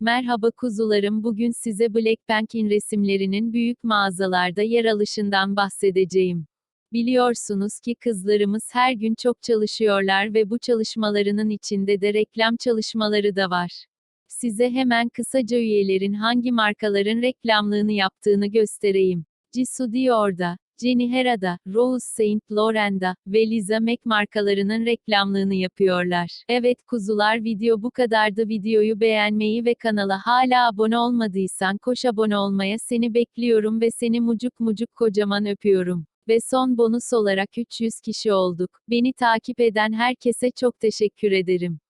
Merhaba kuzularım bugün size Blackpink'in resimlerinin büyük mağazalarda yer alışından bahsedeceğim. Biliyorsunuz ki kızlarımız her gün çok çalışıyorlar ve bu çalışmalarının içinde de reklam çalışmaları da var. Size hemen kısaca üyelerin hangi markaların reklamlığını yaptığını göstereyim. Jisoo Dior'da, Jenny Hera'da, Rose Saint Laurent'da ve Liza Mac markalarının reklamlığını yapıyorlar. Evet kuzular video bu kadardı. Videoyu beğenmeyi ve kanala hala abone olmadıysan koş abone olmaya seni bekliyorum ve seni mucuk mucuk kocaman öpüyorum. Ve son bonus olarak 300 kişi olduk. Beni takip eden herkese çok teşekkür ederim.